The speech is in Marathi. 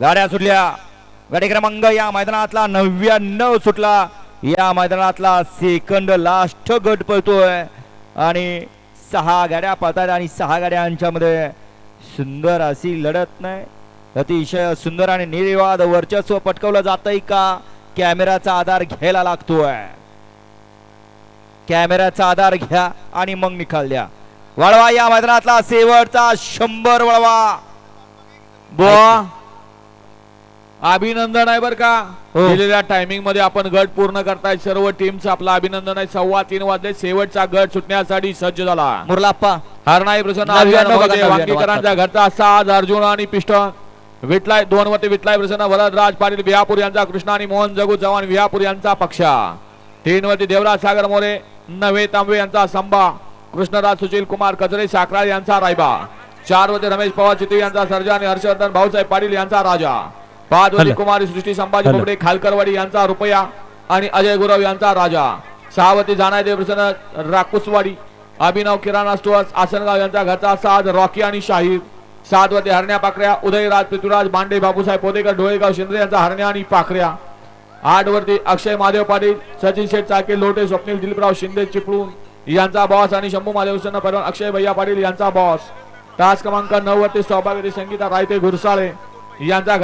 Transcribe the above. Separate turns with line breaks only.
गाड्या सुटल्या. गाडी क्रमांक या मैदानातला नव्याण्णव सुटला. या मैदानातला सेकंड लास्ट गट पळतोय. आणि सहा गाड्या पळतात आणि सहा गाड्यांच्या सुंदर अशी लढत नाही. अतिशय सुंदर आणि निर्विवाद वर्चस्व पटकवलं जातंय का? कॅमेराचा आधार घ्यायला लागतोय. कॅमेऱ्याचा आधार घ्या आणि मग निकाल द्या. वळवा या मैदानातला शेवटचा शंभर वळवा.
बुवा. अभिनंदन आहे बर का.
हो.
दिलेल्या टायमिंगमध्ये आपण गट पूर्ण करताय. सर्व टीमचं आपलं अभिनंदन आहे. सव्वा तीन वाजले. शेवटचा गट सुटण्यासाठी सज्ज झाला.
मुरलाप्पा.
हरणाई प्रसन्न
नव्याण्णव बघा,
आर्यन
नव्याण्णव
वांगीकरांचा घरचा साज अर्जुन आणि पिस्टन विटलाय दोन वरती विटलाय प्रसन्न वरदराज पाटील विहापूर यांचा कृष्णा आणि मोहन जगू चव्हाण विहापूर यांचा पक्षा. तीन वरती देवराज सागर मोरे नवे तांबे यांचा संभा. कृष्णराज सुशील कुमार कचरे साखरा यांचा रायबा. चार वरती रमेश पवार चितवी यांचा सर्जा आणि हर्षवर्धन भाऊसाहेब पाटील यांचा राजा. पाच. कुमारी सृष्टी संभाजी. बोबडे खालकरवाडी यांचा रुपया आणि अजय गुरव यांचा राजा. सहा वरती जाणाय देव प्रसन्न राकुसवाडी. अभिनव किराणा स्टोअर्स आसनगाव यांचा घरचा साज रॉकी आणि शाहीर. सात वरती हरण्या पाकऱ्या उदयराज पृथ्वीराज बांडे बापूसाहेब पोदेकर डोळेगाव शिंदे यांचा हरण्या आणि पाखऱ्या. आठ वरती अक्षय महादेव पाटील सचिन शेठ चाके लोटे स्वप्नील दिलीपराव शिंदे चिपळूण यांचा बॉस आणि शंभू महादेव प्रसन्न परवान अक्षय भैया पाटील यांचा बॉस तास क्रमांक नऊ वरती सौभाग्यवती संगीता रायते घुरसाळे यांचा